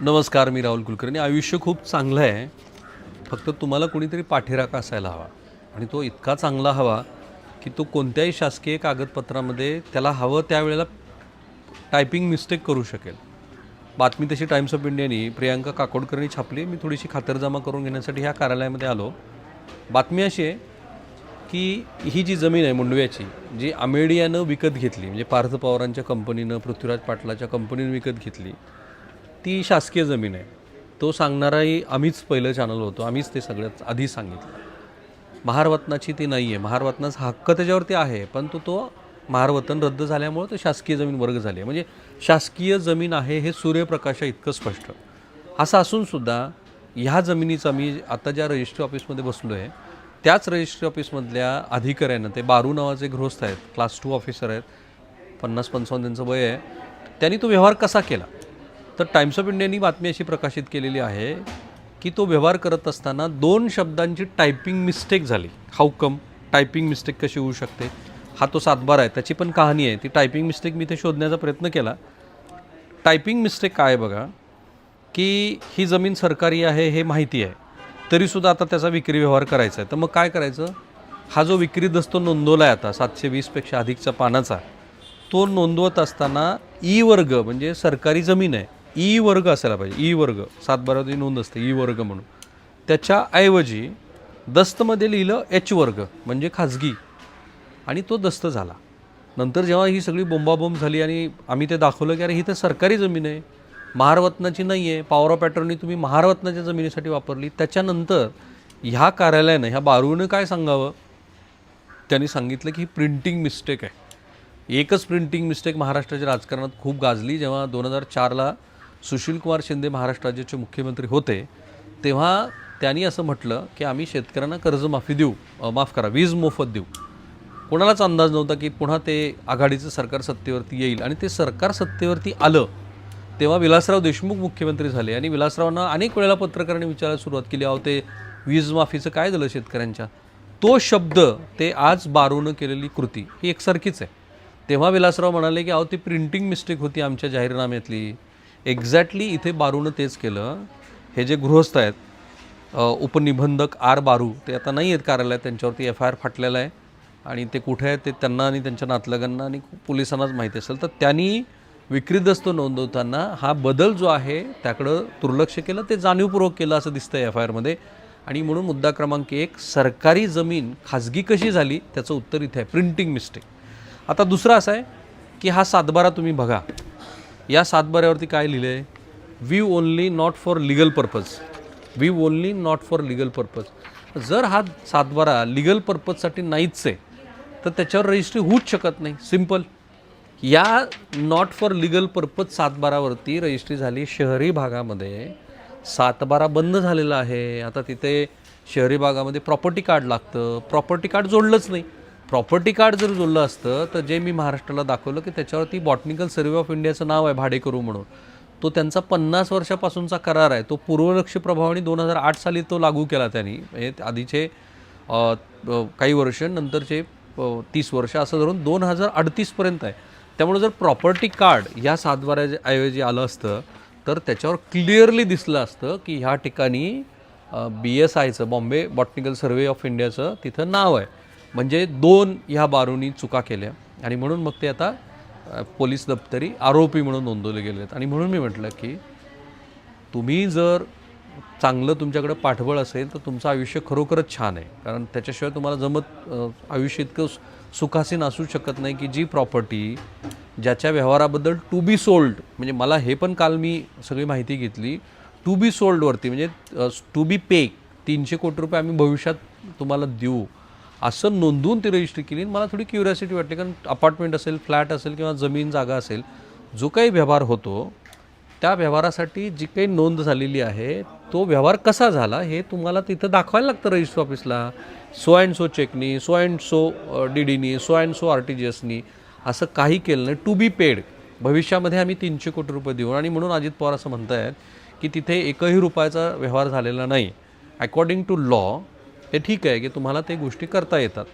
नमस्कार मी राहुल कुलकर्णी. आयुष्य खूप चांगलं आहे. फक्त तुम्हाला कोणीतरी पाठीराखा असायला हवा. आणि तो इतका चांगला हवा की तो कोणत्याही शासकीय कागदपत्रामध्ये त्याला हवं त्यावेळेला टायपिंग मिस्टेक करू शकेल. बातमी तशी टाइम्स ऑफ इंडियानी प्रियांका काकोडकरनी छापली. मी थोडीशी खातरजमा करून घेण्यासाठी ह्या कार्यालयामध्ये आलो. बातमी अशी आहे की ही जी जमीन आहे मुंडव्याची जी आमेडियानं विकत घेतली म्हणजे पार्थ पवारांच्या कंपनीनं पृथ्वीराज पाटलाच्या कंपनीनं विकत घेतली ती शासकीय जमीन आहे. तो सांगणाराही आम्हीच पहिलं चॅनल होतो. आम्हीच ते सगळ्यात आधी सांगितलं. महारवतनाची ती नाही आहे महारवतनाचा हक्क त्याच्यावरती आहे पण तो तो महारवतन रद्द झाल्यामुळं तो शासकीय जमीन वर्ग झाली आहे. म्हणजे शासकीय जमीन आहे हे सूर्यप्रकाशा इतकं स्पष्ट. असं असूनसुद्धा ह्या जमिनीचा मी आता ज्या रजिस्ट्री ऑफिसमध्ये बसलो आहे त्याच रजिस्ट्री ऑफिसमधल्या अधिकाऱ्यांना ते बारू नावाचे गृहस्थ आहेत क्लास टू ऑफिसर आहेत पन्नास पंचावन्न त्यांचं वय आहे त्यांनी तो व्यवहार कसा केला? तर टाइम्स ऑफ इंडियानी बातमी अशी प्रकाशित केलेली आहे की तो व्यवहार करत असताना दोन शब्दांची टायपिंग मिस्टेक झाली. हाऊकम टायपिंग मिस्टेक कशी होऊ शकते? हा तो सातबार आहे. त्याची पण कहाणी आहे. ती टायपिंग मिस्टेक मी ते शोधण्याचा प्रयत्न केला. टायपिंग मिस्टेक काय आहे बघा? की ही जमीन सरकारी आहे हे माहिती आहे. तरीसुद्धा आता त्याचा विक्री व्यवहार करायचा आहे. तर मग काय करायचं? हा जो विक्री दस्तो नोंदवला आहे आता सातशे वीसपेक्षा अधिकचा पानाचा तो नोंदवत असताना ई वर्ग म्हणजे सरकारी जमीन आहे ई वर्ग असायला पाहिजे. ई वर्ग. सातबारावरती नोंद असते ई वर्ग म्हणून. त्याच्याऐवजी दस्तमध्ये लिहिलं एच वर्ग म्हणजे खाजगी. आणि तो दस्त झाला. नंतर जेव्हा ही सगळी बोंबाबोंब झाली आणि आम्ही ते दाखवलं की अरे ही तर सरकारी जमीन आहे. महारवतनाची नाही आहे पॉवर ऑफ पॅटर्ननी तुम्ही महारवतनाच्या जमिनीसाठी वापरली. त्याच्यानंतर ह्या कार्यालयानं ह्या बारूनं काय सांगावं? त्यांनी सांगितलं की ही प्रिंटिंग मिस्टेक आहे. एकच प्रिंटिंग मिस्टेक महाराष्ट्राच्या राजकारणात खूप गाजली. जेव्हा दोन हजार चारला सुशीलकुमार शिंदे महाराष्ट्र राज्याचे मुख्यमंत्री होते तेव्हा त्यांनी असं म्हटलं की आम्ही शेतकऱ्यांना कर्जमाफी देऊ माफ करा वीज मोफत देऊ. कोणालाच अंदाज नव्हता की पुन्हा ते आघाडीचं सरकार सत्तेवरती येईल. आणि ते सरकार सत्तेवरती आलं तेव्हा विलासराव देशमुख मुख्यमंत्री झाले आणि विलासरावांना अनेक वेळेला पत्रकारांनी विचारायला सुरुवात केली अहो ते वीजमाफीचं काय झालं शेतकऱ्यांच्या? तो शब्द ते आज बारूनं केलेली कृती ही एकसारखीच आहे. तेव्हा विलासराव म्हणाले की अहो ती प्रिंटिंग मिस्टेक होती आमच्या जाहीरनाम्यातली. एक्झॅक्टली इथे बारूनं तेच केलं. हे जे गृहस्थ आहेत उपनिबंधक आर बारू ते आता नाही आहेत कार्यालयात त्यांच्यावरती एफ आय आर फाटलेला आहे. आणि ते कुठे आहेत ते त्यांना आणि त्यांच्या नातलगांना आणि पोलिसांनाच माहिती असेल. तर त्यांनी विक्रीदस्त नोंदवताना हा बदल जो आहे त्याकडं दुर्लक्ष केलं ते जाणीवपूर्वक केलं असं दिसतं एफ आय आरमध्ये आणि म्हणून मुद्दा क्रमांक एक सरकारी जमीन खाजगी कशी झाली त्याचं उत्तर इथे आहे. प्रिंटिंग मिस्टेक आता दुसरा असा आहे की हा सातबारा तुम्ही बघा. या सातबाऱ्यावरती काय लिहिलं आहे we only not for legal purpose we only not for legal purpose जर हा सातबारा लिगल पर्पजसाठी नाहीच आहे तर त्याच्यावर रजिस्ट्री होऊच शकत नाही. सिंपल या नॉट फॉर लिगल पर्पज सातबारावरती रजिस्ट्री झाली शहरी भागामध्ये. सातबारा बंद झालेला आहे. आता तिथे शहरी भागामध्ये प्रॉपर्टी कार्ड लागतं. प्रॉपर्टी कार्ड जोडलंच नाही. प्रॉपर्टी कार्ड जर जोडलं असतं तर जे मी महाराष्ट्राला दाखवलं की त्याच्यावरती बॉटनिकल सर्वे ऑफ इंडियाचं नाव आहे भाडेकरू म्हणून. तो त्यांचा पन्नास वर्षापासूनचा करार आहे. तो पूर्वलक्ष प्रभावाने दोन हजार आठ साली तो लागू केला त्यांनी. म्हणजे आधीचे काही वर्ष नंतरचे तीस वर्ष असं धरून दोन हजार अडतीसपर्यंत आहे. त्यामुळे जर प्रॉपर्टी कार्ड या सातबाऱ्याऐवजी आलं असतं तर त्याच्यावर क्लिअरली दिसलं असतं की ह्या ठिकाणी बी एस आयचं बॉम्बे बॉटनिकल सर्वे ऑफ इंडियाचं तिथं नाव आहे. म्हणजे दोन ह्या बारूनी चुका केल्या. आणि म्हणून मग ते आता पोलीस दप्तरी आरोपी म्हणून नोंदवले गेले आहेत. आणि म्हणून मी म्हटलं की तुम्ही जर चांगलं तुमच्याकडे पाठबळ असेल तर तुमचं आयुष्य खरोखरच छान आहे. कारण त्याच्याशिवाय तुम्हाला जमत आयुष्य इतकं सु- सुखासीन असू शकत नाही की जी प्रॉपर्टी ज्याच्या व्यवहाराबद्दल टू बी सोल्ड म्हणजे मला हे पण काल मी सगळी माहिती घेतली टू बी सोल्डवरती म्हणजे टू बी पे तीनशे कोटी रुपये आम्ही भविष्यात तुम्हाला देऊ असं नोंदवून ती रजिस्ट्री केली आणि मला थोडी क्युरियासिटी वाटली. कारण अपार्टमेंट असेल फ्लॅट असेल किंवा जमीन जागा असेल जो काही व्यवहार होतो त्या व्यवहारासाठी जी काही नोंद झालेली आहे तो व्यवहार कसा झाला हे तुम्हाला तिथं दाखवायला लागतं रजिस्टर ऑफिसला सो अँड सो चेकनी so and so D डीनी so and so R T G एसनी असं काही केलं नाही. टू बी पेड भविष्यामध्ये आम्ही तीनशे कोटी रुपये देऊ. आणि म्हणून अजित पवार असं म्हणतायत की तिथे एकही रुपयाचा व्यवहार झालेला नाही. अकॉर्डिंग टू लॉ हे ठीक आहे की तुम्हाला ते गोष्टी करता येतात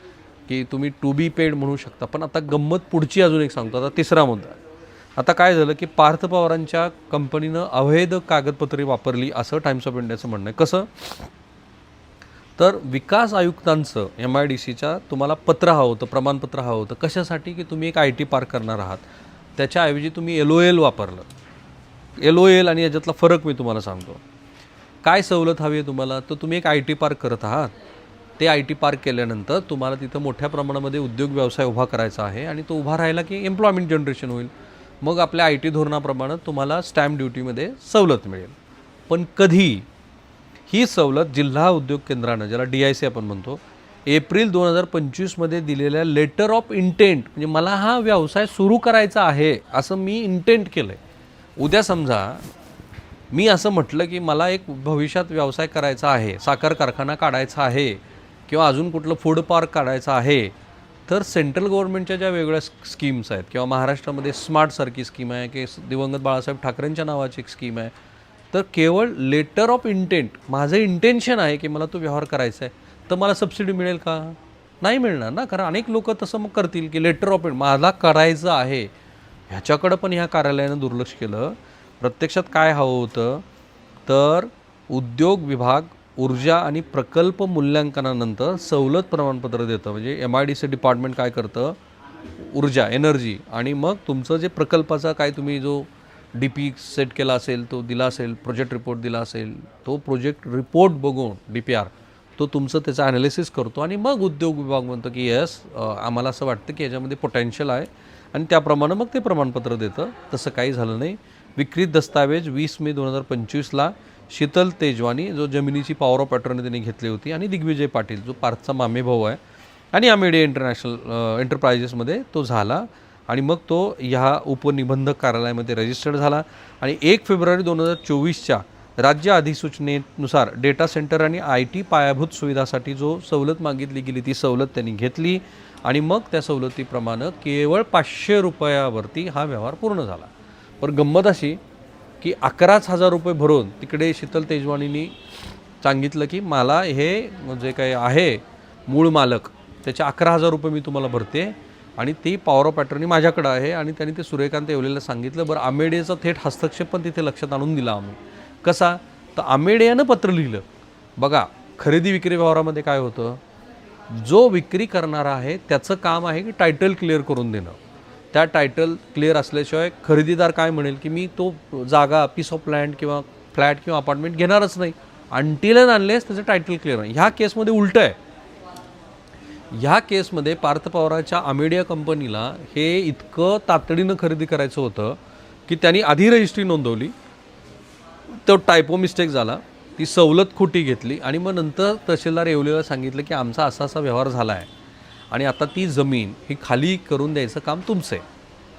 की तुम्ही टू बी पेड म्हणू शकता. पण आता गंमत पुढची अजून एक सांगतो. आता तिसरा मुद्दा आता काय झालं की पार्थ पवारांच्या कंपनीनं अवैध कागदपत्रे वापरली असं टाइम्स ऑफ इंडियाचं म्हणणं आहे. कसं? तर विकास आयुक्तांचं एम आय डी सीच्या तुम्हाला पत्र हवं होतं प्रमाणपत्र हवं होतं. कशासाठी? की तुम्ही एक आय टी पार्क करणार आहात. त्याच्याऐवजी तुम्ही एल ओ एल वापरलं. एल ओ एल आणि याच्यातला फरक मी तुम्हाला सांगतो. काय सवलत हवी आहे तुम्हाला? तर तुम्ही एक आय टी पार्क करत आहात. ते आय टी पार्क केल्यानंतर तुम्हाला तिथं मोठ्या प्रमाणामध्ये उद्योग व्यवसाय उभा करायचा आहे आणि तो उभा राहिला की एम्प्लॉयमेंट जनरेशन होईल. मग आपल्या आय टी धोरणाप्रमाणे तुम्हाला स्टॅम्प ड्युटीमध्ये सवलत मिळेल. पण कधी? ही सवलत जिल्हा उद्योग केंद्रानं ज्याला डी आय सी आपण म्हणतो एप्रिल दोन हजार पंचवीसमध्ये दिलेल्या लेटर ऑफ इंटेंट म्हणजे मला हा व्यवसाय सुरू करायचा आहे असं मी इंटेंट केलं आहे उद्या समजा मी असं म्हटलं की मला एक भविष्यात व्यवसाय करायचा आहे साखर कारखाना काढायचा आहे किंवा अजून कुठलं फूड पार्क काढायचं आहे तर सेंट्रल गव्हर्नमेंटच्या ज्या वेगळ्या स्कीम्स आहेत किंवा महाराष्ट्रामध्ये स्मार्टसारखी स्कीम आहे की दिवंगत बाळासाहेब ठाकरेंच्या नावाची एक स्कीम आहे तर केवळ लेटर ऑफ इंटेंट माझं इंटेन्शन आहे की मला तो व्यवहार करायचा आहे तर मला सबसिडी मिळेल का? नाही मिळणार ना कारण अनेक लोक तसं मग करतील की लेटर ऑफ इंट मला करायचं आहे. ह्याच्याकडं पण ह्या कार्यालयानं दुर्लक्ष केलं. प्रत्यक्षात काय हवं होतं? तर उद्योग विभाग ऊर्जा आणि प्रकल्प मूल्यांकनानंतर सवलत प्रमाणपत्र देतं. म्हणजे M I D C department काय करतं? ऊर्जा एनर्जी आणि मग तुमचं जे प्रकल्पाचा काय तुम्ही जो डी पी सेट केला असेल तो दिला असेल प्रोजेक्ट रिपोर्ट दिला असेल तो प्रोजेक्ट रिपोर्ट बघून डी पी आर तो तुमचं त्याचं ॲनालिसिस करतो आणि मग उद्योग विभाग म्हणतो की येस आम्हाला असं वाटतं की याच्यामध्ये पोटेन्शियल आहे. आणि त्याप्रमाणे मग ते प्रमाणपत्र देतं. तसं काही झालं नाही. विक्रीत दस्तावेज वीस मे दोन हजार पंचवीसला शीतल तेजवानी जो जमिनीची पॉवर ऑफ अटॉर्नी त्यांनी घेतली होती आणि दिग्विजय पाटील जो पार्थचा मामेभाऊ आहे. आणि आमेडिया इंटरनॅशनल एंटरप्रायजेसमध्ये तो झाला. आणि मग तो ह्या उपनिबंधक कार्यालयामध्ये रजिस्टर्ड झाला. आणि एक फेब्रुवारी दोन हजार चोवीसच्या राज्य अधिसूचनेनुसार डेटा सेंटर आणि आय टी पायाभूत सुविधासाठी जो सवलत मागितली गेली ती सवलत त्यांनी घेतली. आणि मग त्या सवलतीप्रमाणे केवळ पाचशे रुपयावरती हा व्यवहार पूर्ण झाला. पण गंमत अशी की अकराच हजार रुपये भरून तिकडे शीतल तेजवाणींनी सांगितलं की मला हे जे काही आहे मूळ मालक त्याचे अकरा हजार रुपये मी तुम्हाला भरते आणि ती पॉवर ऑफ अटर्नी माझ्याकडं आहे आणि त्यांनी ते सूर्यकांत येवलेला सांगितलं. बरं आमेडेचा थेट हस्तक्षेप पण तिथे लक्षात आणून दिला आम्ही. कसा? तर आमेडियानं पत्र लिहिलं. बघा खरेदी विक्री व्यवहारामध्ये काय होतं? जो विक्री करणारा आहे त्याचं काम आहे की टायटल क्लिअर करून देणं. त्या टायटल क्लिअर असल्याशिवाय खरेदीदार काय म्हणेल की मी तो जागा पीस ऑफ लँड किंवा फ्लॅट किंवा अपार्टमेंट घेणारच नाही. अनटिल आणलेस त्याचं टायटल क्लिअर नाही ह्या केसमध्ये उलटं आहे. ह्या केसमध्ये पार्थ पवाराच्या अमेडिया कंपनीला हे इतकं तातडीनं खरेदी करायचं होतं की त्यांनी आधी रजिस्ट्री नोंदवली. तो टायपो मिस्टेक झाला. ती सवलत खोटी घेतली आणि मग नंतर तहसीलदार येवलेला सांगितलं की आमचा असा असा व्यवहार झाला आहे आणि आता ती जमीन ही खाली करून द्यायचं काम तुमचं आहे.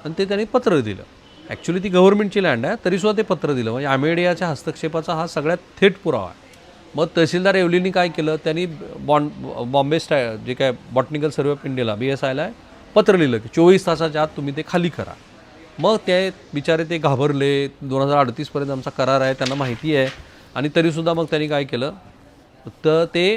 आणि ते त्यांनी पत्र दिलं. ॲक्च्युली ती गव्हर्नमेंटची लँड आहे तरीसुद्धा ते पत्र दिलं. म्हणजे अमेडियाच्या हस्तक्षेपाचा हा सगळ्यात थेट पुरावा आहे. मग तहसीलदार एवलीनी काय केलं? त्यांनी बॉन बॉम्बे स्टा जे काय बॉटनिकल सर्वे ऑफ इंडियाला बी एस आयला पत्र लिहिलं की चोवीस तासाच्या आत तुम्ही ते खाली करा. मग ते बिचारे ते घाबरले. दोन हजार अडतीसपर्यंत आमचा करार आहे त्यांना माहिती आहे. आणि तरीसुद्धा मग त्यांनी काय केलं? तर ते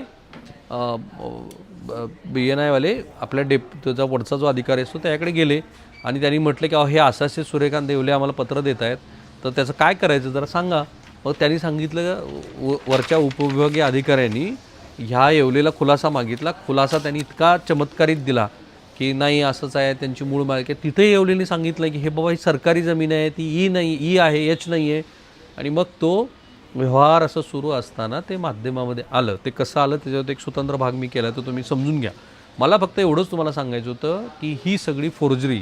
बी एन आयवाले आपल्या डेप त्याचा वरचा जो अधिकारी असतो त्याकडे गेले आणि त्यांनी म्हटलं की अहो हे आशाचे सूर्यकांत देवले आम्हाला पत्र देत आहेत तर त्याचं काय करायचं जरा सांगा. मग त्यांनी सांगितलं व वरच्या उपविभागीय अधिकाऱ्यांनी ह्या येवलेला खुलासा मागितला. खुलासा त्यांनी इतका चमत्कारित दिला की नाही असंच आहे. त्यांची मूळ मालकी तिथे येवलेने सांगितलं की हे बाबा ही सरकारी जमीन आहे. ती ई नाही ई आहे एच नाही आहे. आणि मग तो व्यवहार असं सुरू असताना ते माध्यमामध्ये आलं. ते कसं आलं त्याच्यावर एक स्वतंत्र भाग मी केला तर तुम्ही समजून घ्या. मला फक्त एवढंच तुम्हाला सांगायचं होतं की ही सगळी फोर्जरी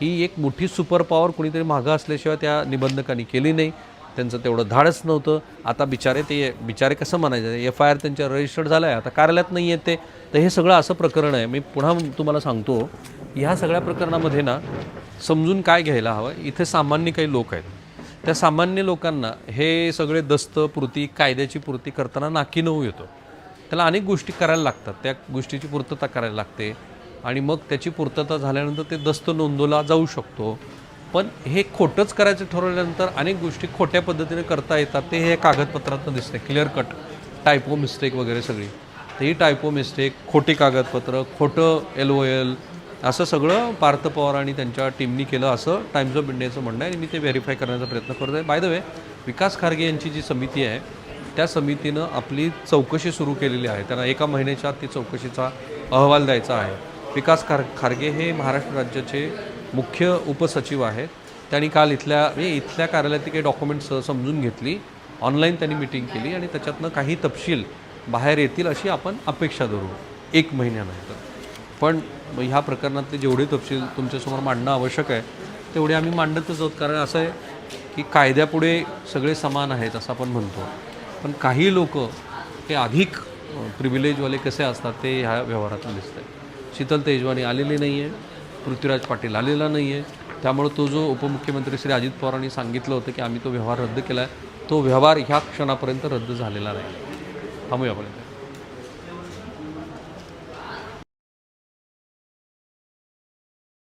ही एक मोठी सुपर पॉवर कुणीतरी मागं असल्याशिवाय त्या निबंधकांनी केली नाही. त्यांचं तेवढं धाडच नव्हतं. आता बिचारे ते बिचारे कसं म्हणायचं एफ आय आर त्यांच्या रजिस्टर्ड झालं आहे आता कार्यालयात नाही येते तर हे सगळं असं प्रकरण आहे. मी पुन्हा तुम्हाला सांगतो ह्या सगळ्या प्रकरणामध्ये ना समजून काय घ्यायला हवं? इथे सामान्य काही लोक आहेत. त्या सामान्य लोकांना हे सगळे दस्त पूर्ती कायद्याची पूर्ती करताना नाकी नऊ येतो. त्याला अनेक गोष्टी करायला लागतात. त्या गोष्टीची पूर्तता करायला लागते आणि मग त्याची पूर्तता झाल्यानंतर ते दस्त नोंदवला जाऊ शकतो. पण हे खोटंच करायचं ठरवल्यानंतर अनेक गोष्टी खोट्या पद्धतीने करता येतात. ते हे कागदपत्रातनं दिसते क्लिअर कट टायपो मिस्टेक वगैरे सगळी. तर ही टायपो मिस्टेक खोटी कागदपत्र खोटं एल ओ एल असं सगळं पार्थ पवार आणि त्यांच्या टीमनी केलं असं टाइम्स ऑफ इंडियाचं म्हणणं आहे आणि मी ते व्हेरीफाय करण्याचा प्रयत्न करतो आहे. By the way Vikas Kharge यांची जी समिती आहे त्या समितीनं आपली चौकशी सुरू केलेली आहे. त्यांना एका महिन्याच्या आत ती चौकशीचा अहवाल द्यायचा आहे. विकास खार खारगे हे महाराष्ट्र राज्याचे मुख्य उपसचिव आहेत. त्यांनी काल इथल्या म्हणजे इथल्या कार्यालयात काही डॉक्युमेंट्स समजून घेतली. ऑनलाईन त्यांनी मिटिंग केली आणि त्याच्यातनं काही तपशील बाहेर येतील अशी आपण अपेक्षा धरू. एक महिन्यानंतर पण ह्या प्रकरणातले जेवढे तपशील तुमच्यासमोर मांडणं आवश्यक आहे तेवढे आम्ही मांडतच आहोत. कारण असं आहे की कायद्यापुढे सगळे समान आहेत असं आपण म्हणतो. पण काही लोक हे अधिक प्रिव्हिलेजवाले कसे असतात ते ह्या व्यवहारातून दिसत आहे शीतल तेजवानी आलेली नाही आहे पृथ्वीराज पाटील आलेला नाही आहे त्यामुळे तो जो उपमुख्यमंत्री श्री अजित पवारांनी सांगितलं होतं की आम्ही तो व्यवहार रद्द केला आहे तो व्यवहार ह्या क्षणापर्यंत रद्द झालेला नाही. थांबूया आपण.